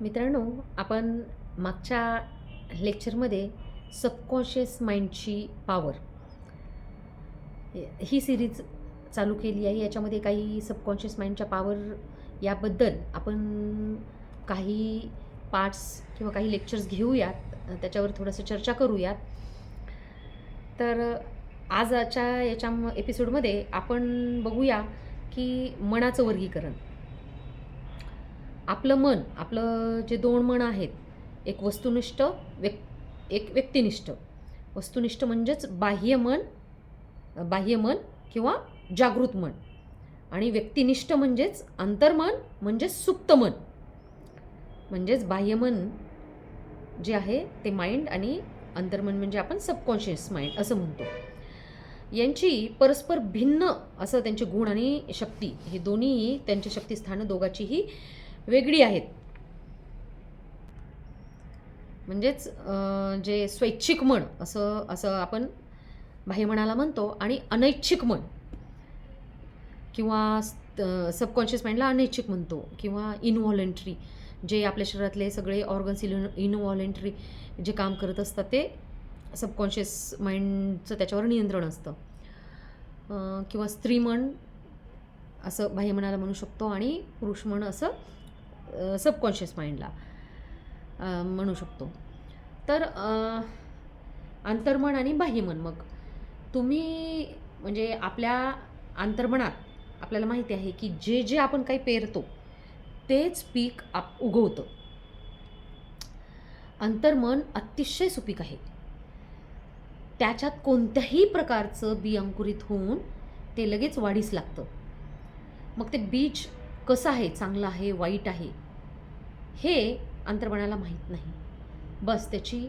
मित्रांनो आपण मागच्या लेक्चरमध्ये सबकॉन्शियस माइंडची पॉवर ही सिरीज चालू केली आहे. याच्यामध्ये काही सबकॉन्शियस माइंडच्या पॉवर याबद्दल आपण काही पार्ट्स किंवा काही लेक्चर्स घेऊयात. त्याच्यावर थोडंसं चर्चा करूयात. तर आजच्या याच्या एपिसोडमध्ये आपण बघूया की मनाचं वर्गीकरण. आपलं मन आपलं जे दोन मन आहेत एक वस्तुनिष्ठ व्यक् एक व्यक्तिनिष्ठ. वस्तुनिष्ठ म्हणजेच बाह्य मन बाह्य मन किंवा जागृत मन. आणि व्यक्तिनिष्ठ म्हणजेच अंतर्मन म्हणजेच सुप्त मन. म्हणजेच बाह्य मन जे आहे ते माइंड आणि अंतर्मन म्हणजे आपण सबकॉन्शियस माइंड असं म्हणतो. यांची परस्पर भिन्न असं त्यांचे गुण आणि शक्ती हे दोन्ही त्यांची शक्तिस्थानं दोघाचीही वेगळी आहेत. म्हणजेच जे स्वैच्छिक मन असं असं आपण बाह्यमनाला म्हणतो आणि अनैच्छिक मन. किंवा सबकॉन्शियस माइंडला अनैच्छिक म्हणतो किंवा इनव्हॉलेंटरी. जे आपल्या शरीरातले सगळे ऑर्गन्स इन इनव्हॉलेंटरी जे काम करत असतात ते सबकॉन्शियस माइंडचं त्याच्यावर नियंत्रण असतं. किंवा स्त्री मन असं बाह्यमनाला म्हणू शकतो आणि पुरुष मन असं सबकॉन्शियस माइंडला म्हणू शकतो. तर अंतर्मन आणि बाह्यमन मग. तुम्ही म्हणजे आपल्या अंतर्मनात आपल्याला माहिती आहे की जे जे आपण काही पेरतो तेच पीक आप उगवतं. अंतर्मन अतिशय सुपीक आहे. त्याच्यात कोणत्याही प्रकारचं बी अंकुरित होऊन ते लगेच वाढीस लागतं. मग ते बीज कसं आहे चांगलं आहे वाईट आहे हे अंतर्मनाला माहीत नाही. बस त्याची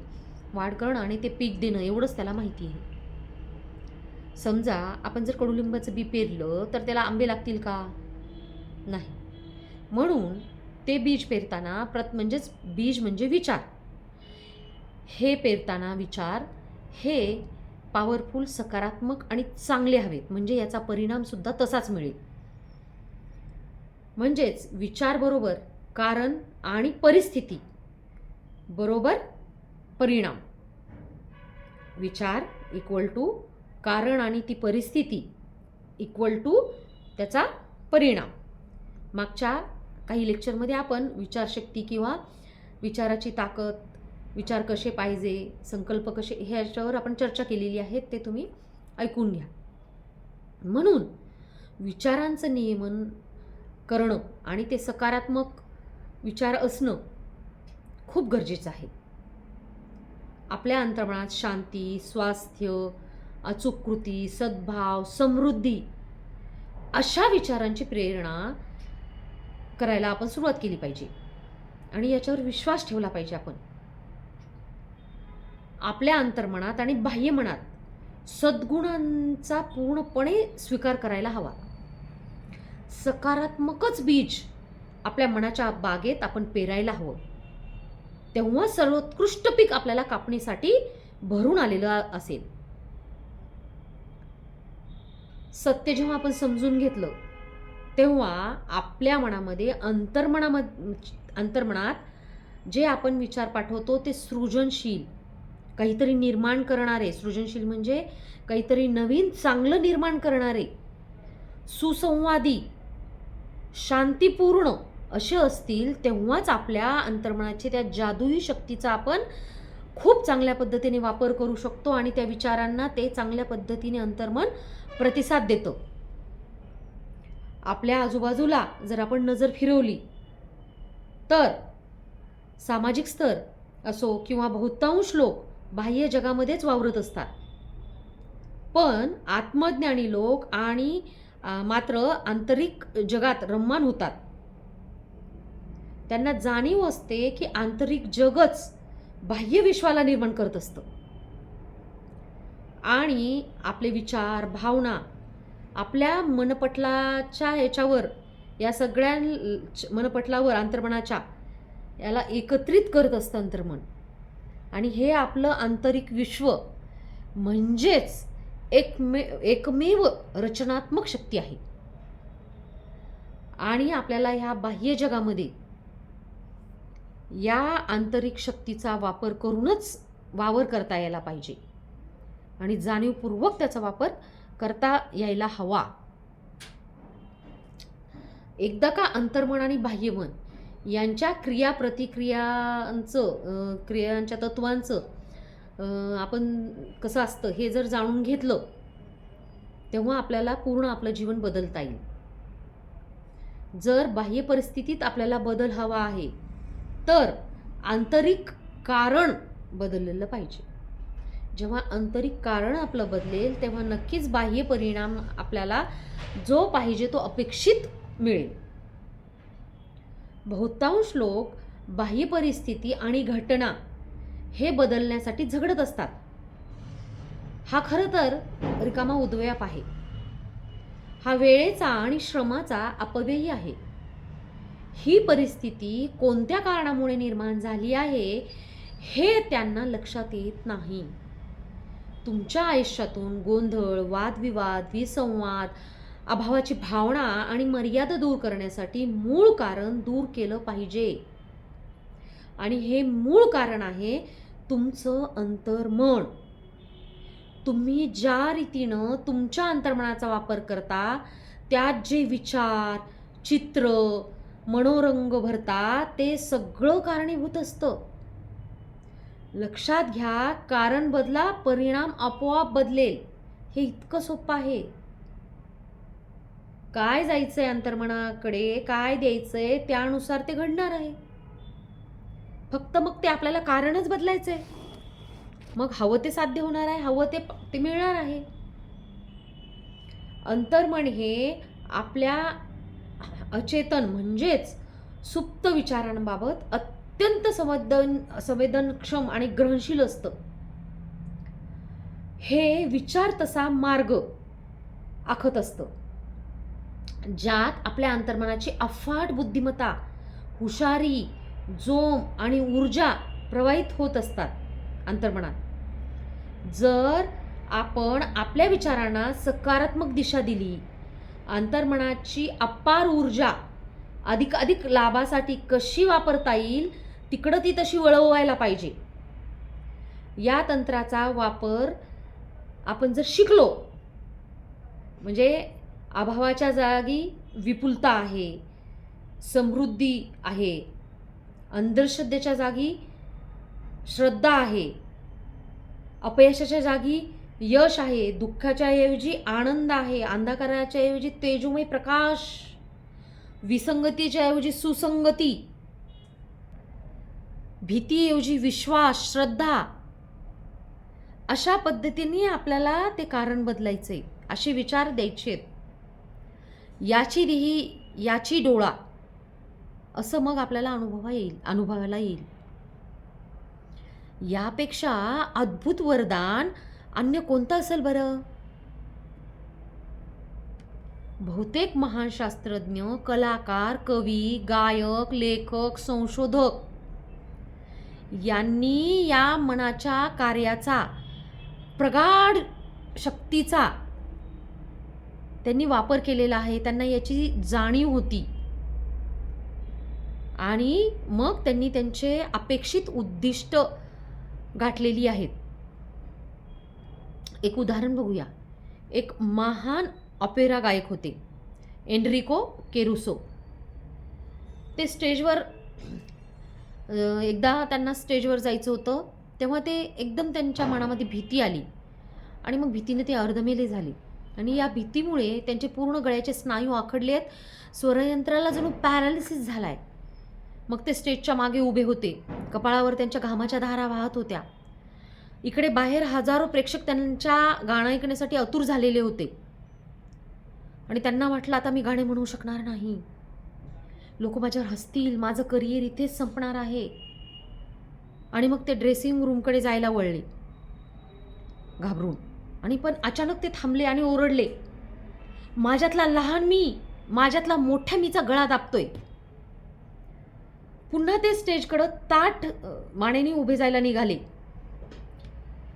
वाढ करणं आणि ते पीक देणं एवढंच त्याला माहिती आहे. समजा आपण जर कडुलिंबाचं बी पेरलं तर त्याला आंबे लागतील का? नाही. म्हणून ते बीज पेरताना प्रत म्हणजेच बीज म्हणजे विचार. हे पेरताना विचार हे पॉवरफुल सकारात्मक आणि चांगले हवेत. म्हणजे याचा परिणामसुद्धा तसाच मिळेल. म्हणजेच विचार बरोबर कारण आणि परिस्थिती. बरोबर? परिणाम. विचार इक्वल टू कारण आणि ती परिस्थिती इक्वल टू त्याचा परिणाम. मागच्या काही लेक्चरमध्ये आपण विचारशक्ती किंवा विचाराची ताकद विचार कसे पाहिजे संकल्प कसे ह्याच्यावर आपण चर्चा केलेली आहे ते तुम्ही ऐकून घ्या. म्हणून विचारांचं नियमन करणं आणि ते सकारात्मक विचार असणं खूप गरजेचं आहे. आपल्या अंतर्मनात शांती स्वास्थ्य अचूक कृती सद्भाव समृद्धी अशा विचारांची प्रेरणा करायला आपण सुरुवात केली पाहिजे आणि याच्यावर विश्वास ठेवला पाहिजे आपण. आपल्या अंतर्मनात आणि बाह्यमनात सद्गुणांचा पूर्णपणे स्वीकार करायला हवा. सकारात्मकच बीज आपल्या मनाच्या बागेत आपण पेरायला हवं. तेव्हा सर्वोत्कृष्ट पीक आपल्याला कापणीसाठी भरून आलेलं असेल. सत्य जेव्हा आपण समजून घेतलं तेव्हा आपल्या मनामध्ये अंतर्मणाम अंतर्मनात जे आपण विचार पाठवतो ते सृजनशील काहीतरी निर्माण करणारे सृजनशील म्हणजे काहीतरी नवीन चांगलं निर्माण करणारे सुसंवादी शांतीपूर्ण असे असतील तेव्हाच आपल्या अंतर्मनाची त्या जादुई शक्तीचा आपण खूप चांगल्या पद्धतीने वापर करू शकतो आणि त्या विचारांना ते चांगल्या पद्धतीने अंतर्मन प्रतिसाद देतं. आपल्या आजूबाजूला जर आपण नजर फिरवली तर सामाजिक स्तर असो किंवा बहुतांश लोक बाह्य जगामध्येच वावरत असतात. पण आत्मज्ञानी लोक आणि मात्र आंतरिक जगात रममान होतात. त्यांना जाणीव असते की आंतरिक जगच बाह्य विश्वाला निर्माण करत असतं. आणि आपले विचार भावना आपल्या मनपटलाच्या ह्याच्यावर या सगळ्या मनपटलावर अंतर्मनाच्या याला एकत्रित करत असतं अंतर्मन. आणि हे आपलं आंतरिक विश्व म्हणजेच एकमे एकमेव रचनात्मक शक्ती आहे. आणि आपल्याला ह्या बाह्य जगामध्ये या आंतरिक शक्तीचा वापर करूनच वावर करता यायला पाहिजे. आणि जाणीवपूर्वक त्याचा वापर करता यायला हवा. एकदा का अंतर्मन आणि बाह्यमन यांच्या क्रिया प्रतिक्रियांचं क्रियांच्या तत्वांचं आपण कसं असतं हे जर जाणून घेतलं तेव्हा आपल्याला पूर्ण आपलं जीवन बदलता येईल. जर बाह्य परिस्थितीत आपल्याला बदल हवा आहे तर आंतरिक कारण बदललेलं पाहिजे. जेव्हा आंतरिक कारण आपलं बदलेल तेव्हा नक्कीच बाह्य परिणाम आपल्याला जो पाहिजे तो अपेक्षित मिळेल. बहुतांश लोक बाह्य परिस्थिती आणि घटना हे बदलण्यासाठी झगडत असतात. हा खरं तर रिकामा उद्वयाप आहे. हा वेळेचा आणि श्रमाचा अपव्ययी आहे. ही परिस्थिती कोणत्या कारणामुळे निर्माण झाली आहे हे त्यांना लक्षात येत नाही. तुमच्या आयुष्यातून गोंधळ वादविवाद विसंवाद अभावाची भावना आणि मर्यादा दूर करण्यासाठी मूळ कारण दूर केलं पाहिजे. आणि हे मूळ कारण आहे तुमचं अंतर्मन. तुम्ही ज्या रीतीनं तुमच्या अंतर्मनाचा वापर करता त्यात जे विचार चित्र मनोरंग भरता ते सगळं कारणीभूत असतं. लक्षात घ्या कारण बदला परिणाम आपोआप बदलेल. हे इतकं सोपं आहे. काय जायचंय अंतर्मनाकडे काय द्यायचंय त्यानुसार ते घडणार आहे. फक्त मग ते आपल्याला कारणच बदलायचंय. मग हवं ते साध्य होणार आहे हवं ते ते मिळणार आहे. अंतर्मन हे आपल्या अचेतन म्हणजेच सुप्त विचारांबाबत अत्यंत संवेदन संवेदनक्षम आणि ग्रहणशील असतं. हे विचार तसा मार्ग आखत असतं. ज्यात आपल्या अंतर्मनाची अफाट बुद्धिमत्ता हुशारी जोम आणि ऊर्जा प्रवाहित होत असतात. अंतर्मनात. जर आपण आपल्या विचारांना सकारात्मक दिशा दिली अंतर्मनाची अपार ऊर्जा अधिक अधिक लाभासाठी कशी वापरता येईल तिकडं ती तशी वळवायला पाहिजे. या तंत्राचा वापर आपण जर शिकलो म्हणजे अभावाच्या जागी विपुलता आहे समृद्धी आहे अंधश्रद्धेच्या जागी श्रद्धा आहे. अपयशाच्या जागी यश आहे. दुःखाच्या ऐवजी आनंद आहे. अंधकाराच्या ऐवजी तेजोमय प्रकाश. विसंगतीच्या ऐवजी सुसंगती. भीतीऐवजी विश्वास श्रद्धा. अशा पद्धतीने आपल्याला ते कारण बदलायचे. असे विचार द्यायचे याची दिही याची डोळा. असं मग आपल्याला अनुभवा येईल अनुभवायला येईल. यापेक्षा अद्भुत वरदान अन्य कोणतं असेल बरं? बहुतेक महान शास्त्रज्ञ कलाकार कवी गायक लेखक संशोधक यांनी या मनाच्या कार्याचा प्रगाढ शक्तीचा त्यांनी वापर केलेला आहे. त्यांना याची जाणीव होती. आणि मग त्यांनी त्यांचे अपेक्षित उद्दिष्ट गाठलेली आहेत. एक उदाहरण बघूया. एक महान ऑपेरा गायक होते. Enrico Caruso. ते स्टेजवर एकदा त्यांना स्टेजवर जायचं होतं तेव्हा ते एकदम त्यांच्या मनामध्ये भीती आली. आणि मग भीतीने ते अर्धमेले झाले. आणि या भीतीमुळे त्यांचे पूर्ण गळ्याचे स्नायू आखडले आहेत. स्वरयंत्राला जणू पॅरालिसिस झाला आहे मग ते स्टेजच्या मागे उभे होते. कपाळावर त्यांच्या घामाच्या धारा वाहत होत्या. इकडे बाहेर हजारो प्रेक्षक त्यांच्या गाणं ऐकण्यासाठी आतुर झालेले होते. आणि त्यांना वाटलं आता मी गाणे म्हणू शकणार नाही. लोक माझ्यावर हसतील माझं करिअर इथेच संपणार आहे. आणि मग ते ड्रेसिंग रूमकडे जायला वळले. घाबरून. आणि पण अचानक ते थांबले आणि ओरडले. माझ्यातला लहान मी माझ्यातला मोठ्या मीचा गळा दाबतोय. पुन्हा ते स्टेजकडं ताट मानेने उभे जायला निघाले.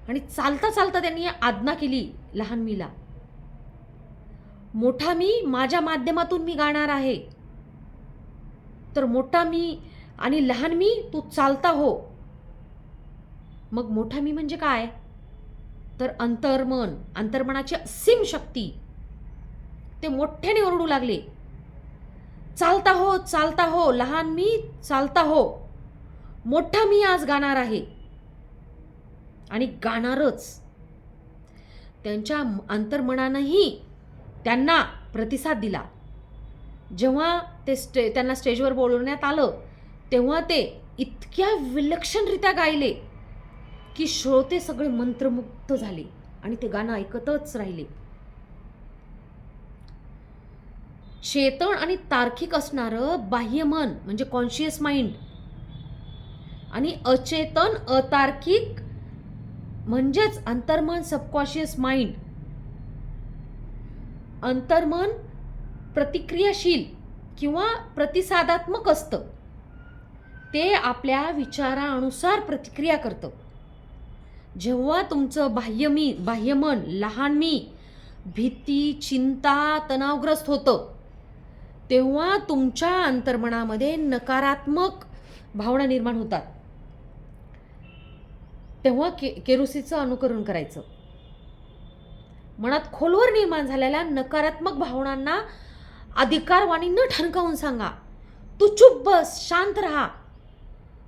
आणि चालता चालता त्यांनी आज्ञा केली लहान मीला मोठा मी माझ्या माध्यमातून मी गाणार आहे. तर मोठा मी आणि लहान मी तू चालता हो. मग मोठा मी म्हणजे काय? तर अंतर्मन अंतर्मनाची असीम शक्ती. ते मोठ्याने ओरडू लागले. चालता हो चालता हो लहान मी चालता हो. मोठा मी आज गाणार आहे. आणि गाणारच. त्यांच्या अंतर्मनानंही त्यांना प्रतिसाद दिला. जेव्हा ते स्टे त्यांना स्टेजवर बोलवण्यात आलं तेव्हा ते इतक्या विलक्षणरित्या गायले की श्रोते सगळे मंत्रमुग्ध झाले आणि ते गाणं ऐकतच राहिले. चेतन आणि तार्किक असणारं बाह्यमन म्हणजे कॉन्शियस माइंड आणि अचेतन अतार्किक म्हणजेच अंतर्मन सबकॉन्शियस माइंड अंतर्मन प्रतिक्रियाशील किंवा प्रतिसादात्मक असतं. ते आपल्या विचारानुसार प्रतिक्रिया करतं. जेव्हा तुमचं बाह्य मी बाह्यमन लहान मी भीती चिंता तणावग्रस्त होतं तेव्हा तुमच्या अंतर्मनामध्ये नकारात्मक भावना निर्माण होतात. तेव्हा के केरुसीचं अनुकरण करायचं. मनात खोलवर निर्माण झालेल्या नकारात्मक भावनांना अधिकारवाणी न ठणकावून सांगा. तू चुप बस शांत राहा.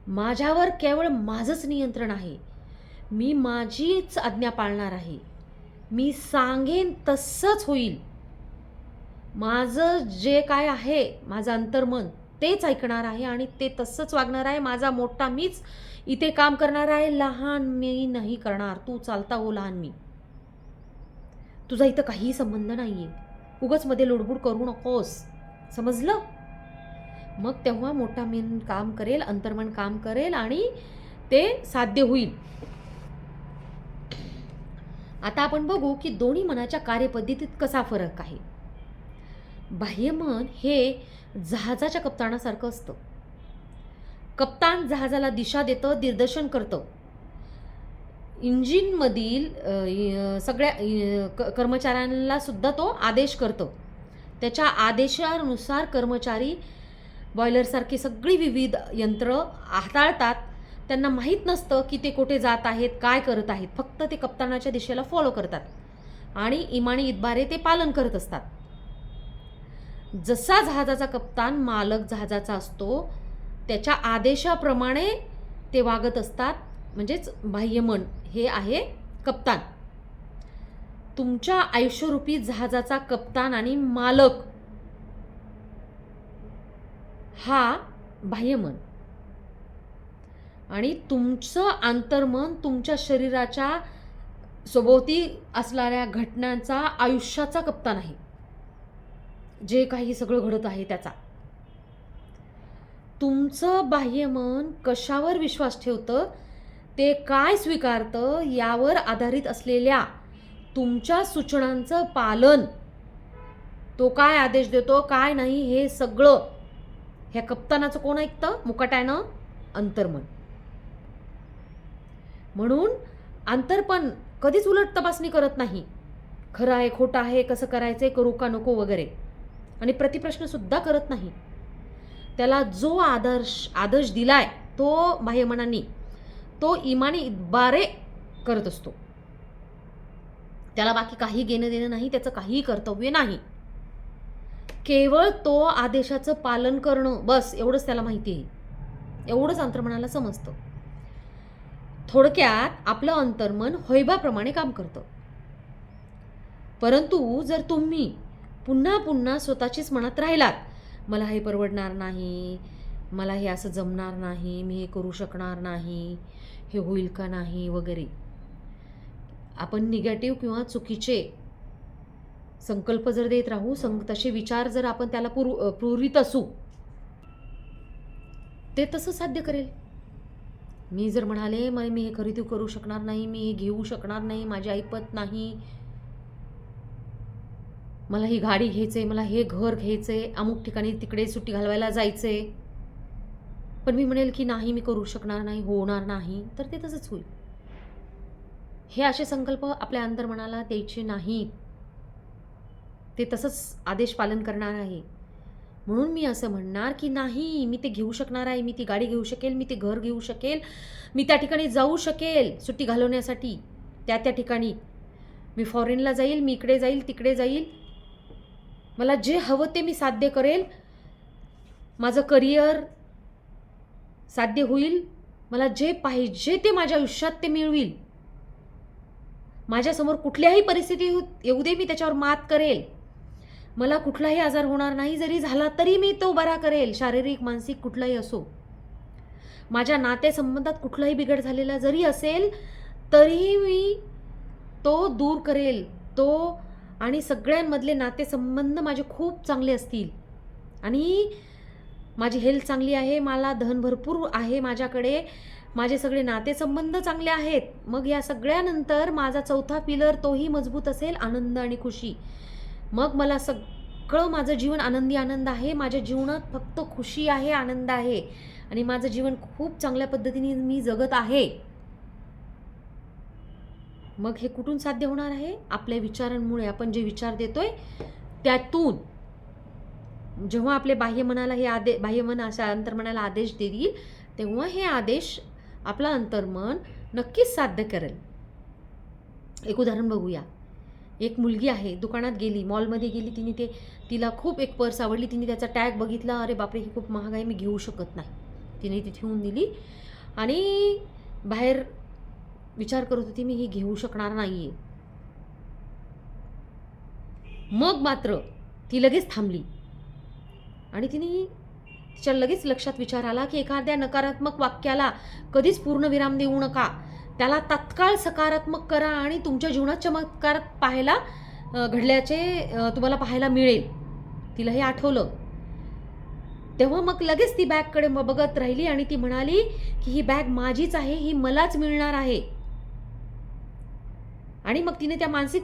माझ्यावर केवळ माझंच नियंत्रण आहे. मी माझीच आज्ञा पाळणार आहे. मी सांगेन तसंच होईल. माझं जे काय आहे माझं अंतर्मन तेच ऐकणार आहे आणि ते तसंच वागणार आहे. माझा मोठा मीच इथे काम करणार आहे. लहान मी नाही करणार. तू चालता हो लहान मी. तुझा इथं काहीही संबंध नाही आहे उगच मध्ये लुडबुड करू नकोस. समजलं? मग तेव्हा मोठा मेन काम करेल अंतर्मन काम करेल आणि ते साध्य होईल. आता आपण बघू की दोन्ही मनाच्या कार्यपद्धतीत कसा फरक आहे. बाह्यमन हे जहाजाच्या कप्तानासारखं असतं. कप्तान जहाजाला दिशा देतं दिग्दर्शन करतं. इंजिनमधील सगळ्या क- कर्मचाऱ्यांना सुद्धा तो आदेश करतो. त्याच्या आदेशानुसार कर्मचारी बॉयलरसारखी सगळी विविध यंत्र हाताळतात. त्यांना माहीत नसतं की ते कुठे जात आहेत काय करत आहेत. फक्त ते कप्तानाच्या दिशेला फॉलो करतात. आणि इमानी इतबारे ते पालन करत असतात. जसा जहाजाचा कप्तान मालक जहाजाचा असतो त्याच्या आदेशाप्रमाणे ते वागत असतात म्हणजेच बाह्यमन हे आहे कप्तान. तुमच्या आयुष्यरूपी जहाजाचा कप्तान आणि मालक हा बाह्यमन. आणि तुमचं आंतरमन तुमच्या शरीराच्या सभोवती असणाऱ्या घटनांचा आयुष्याचा कप्तान आहे. जे काही सगळं घडत आहे त्याचा. तुमचं बाह्यमन कशावर विश्वास ठेवतं ते काय स्वीकारतं यावर आधारित असलेल्या तुमच्या सूचनांचं पालन. तो काय आदेश देतो काय नाही हे सगळं ह्या कप्तानाचं कोण ऐकतं? मुकाट्यानं अंतर्मन. म्हणून अंतर्पण कधीच उलट तपासणी करत नाही. खरं आहे खोटं आहे कसं करायचं करू का नको वगैरे. आणि प्रतिप्रश्नसुद्धा करत नाही. त्याला जो आदर्श आदर्श दिलाय तो बाह्यमनाने तो इमानी इतबारे करत असतो. त्याला बाकी काही घेणं देणं नाही त्याचं काहीही कर्तव्य नाही. केवळ तो आदेशाचं पालन करणं बस एवढंच त्याला माहिती आहे. एवढंच अंतर्मनाला समजतं. थोडक्यात आपलं अंतर्मन होयबाप्रमाणे काम करतं. परंतु जर तुम्ही पुन्हा पुन्हा स्वतःचीच मनात राहिलात. मला हे परवडणार नाही मला हे असं जमणार नाही मी हे करू शकणार नाही हे होईल का नाही वगैरे. आपण निगेटिव्ह किंवा चुकीचे संकल्प जर देत राहू सं तसे विचार जर आपण त्याला पुर पुरवित असू ते तसं साध्य करेल. मी जर म्हणाले मग मी हे खरेदी करू शकणार नाही मी हे घेऊ शकणार नाही माझी ऐपत नाही मला ही गाडी घ्यायचं आहे मला हे घर घ्यायचं आहे अमुक ठिकाणी तिकडे सुट्टी घालवायला जायचं आहे पण मी म्हणेल की नाही मी करू शकणार नाही होणार नाही तर ते तसंच होईल. हे असे संकल्प आपल्या अंतर्मनाला द्यायचे नाहीत. ते तसंच आदेश पालन करणार आहे. म्हणून मी असं म्हणणार की नाही मी ते घेऊ शकणार आहे मी ती गाडी घेऊ शकेल मी ते घर घेऊ शकेल मी त्या ठिकाणी जाऊ शकेल सुट्टी घालवण्यासाठी. त्या त्या ठिकाणी मी फॉरेनला जाईल मी इकडे जाईल तिकडे जाईल मला जे हवं ते मी साध्य करेल. माझं करिअर साध्य होईल. मला जे पाहिजे ते माझ्या आयुष्यात ते मिळवील. माझ्यासमोर कुठल्याही परिस्थिती येऊ दे मी त्याच्यावर मात करेल. मला कुठलाही आजार होणार नाही जरी झाला तरी मी तो बरा करेल शारीरिक मानसिक कुठलाही असो. माझ्या नातेसंबंधात कुठलाही बिघड झालेला जरी असेल तरीही मी तो दूर करेल. तो आणि सगळ्यांमधले नातेसंबंध माझे खूप चांगले असतील. आणि माझी हेल्थ चांगली आहे मला धन भरपूर आहे माझ्याकडे माझे सगळे नातेसंबंध चांगले आहेत. मग या सगळ्यानंतर माझा चौथा पिलर तोही मजबूत असेल आनंद आणि खुशी. मग मला सगळं माझं जीवन आनंदी आनंद आहे माझ्या जीवनात फक्त खुशी आहे आनंद आहे. आणि माझं जीवन खूप चांगल्या पद्धतीने मी जगत आहे. मग हे कुठून साध्य होणार आहे? आपल्या विचारांमुळे. आपण जे विचार देतोय त्यातून जेव्हा आपले बाह्यमनाला हे आदे बाह्यमन अशा अंतर्मनाला आदेश देईल तेव्हा हे आदेश आपला अंतर्मन नक्कीच साध्य करेल. एक उदाहरण बघूया. एक मुलगी आहे दुकानात गेली मॉलमध्ये गेली तिने ते तिला खूप एक पर्स आवडली तिने त्याचा टॅग बघितला अरे बापरे ही खूप महाग आहे मी घेऊ शकत नाही. तिने ती ठेवून दिली आणि बाहेर विचार करत होती मी ही घेऊ शकणार नाही आहे मग मात्र ती लगेच थांबली. आणि तिने तिच्या लगेच लक्षात विचार आला की एखाद्या नकारात्मक वाक्याला कधीच पूर्णविराम देऊ नका. त्याला तत्काळ सकारात्मक करा आणि तुमच्या जीवनात चमत्कार पाहायला घडल्याचे तुम्हाला पाहायला मिळेल. तिला हे आठवलं. तेव्हा मग लगेच ती बॅगकडे बघत राहिली आणि ती म्हणाली की ही बॅग माझीच आहे ही मलाच मिळणार आहे. आणि मग तिने त्या मानसिक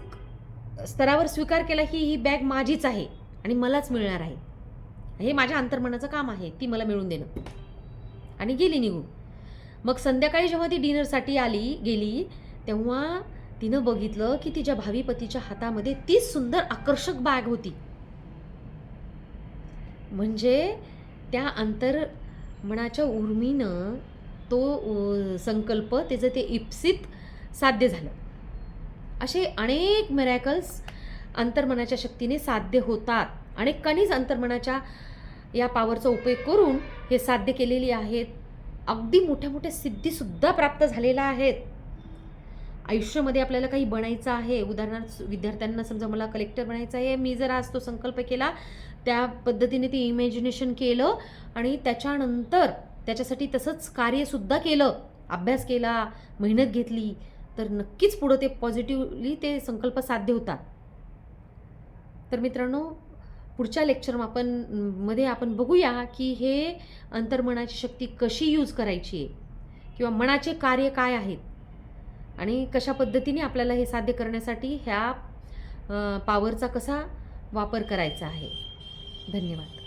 स्तरावर स्वीकार केला की ही बॅग माझीच आहे आणि मलाच मिळणार आहे. हे माझ्या अंतर्मनाचं काम आहे ती मला मिळून देणं. आणि गेली निघून. मग संध्याकाळी जेव्हा ती डिनरसाठी आली गेली तेव्हा तिनं बघितलं की तिच्या भावी पतीच्या हातामध्ये तीच सुंदर आकर्षक बॅग होती. म्हणजे त्या अंतर मनाच्या उर्मीनं तो संकल्प त्याचं ते इप्सित साध्य झालं. असे अनेक मिरॅकल्स अंतर्मनाच्या शक्तीने साध्य होतात. अनेक अनेकांनीच अंतर्मनाच्या या पावरचा उपयोग करून हे साध्य केलेली आहेत. अगदी मोठ्या मोठ्या सिद्धीसुद्धा प्राप्त झालेल्या आहेत. आयुष्यामध्ये आपल्याला काही बनायचं आहे. उदाहरणार्थ विद्यार्थ्यांना समजा मला कलेक्टर बनायचं आहे. मी जर आज तो संकल्प केला त्या पद्धतीने ते इमॅजिनेशन केलं आणि त्याच्यानंतर त्याच्यासाठी तसंच कार्यसुद्धा केलं. अभ्यास केला मेहनत घेतली तर नक्कीच पुढं ते पॉझिटिव्हली ते संकल्प साध्य होतात. तर मित्रांनो पुढच्या लेक्चर आपण मध्ये आपण बघूया की हे अंतर्मनाची शक्ती कशी यूज करायची आहे किंवा मनाचे कार्य काय आहेत आणि कशा पद्धतीने आपल्याला हे साध्य करण्यासाठी ह्या पावरचा कसा वापर करायचा आहे. धन्यवाद.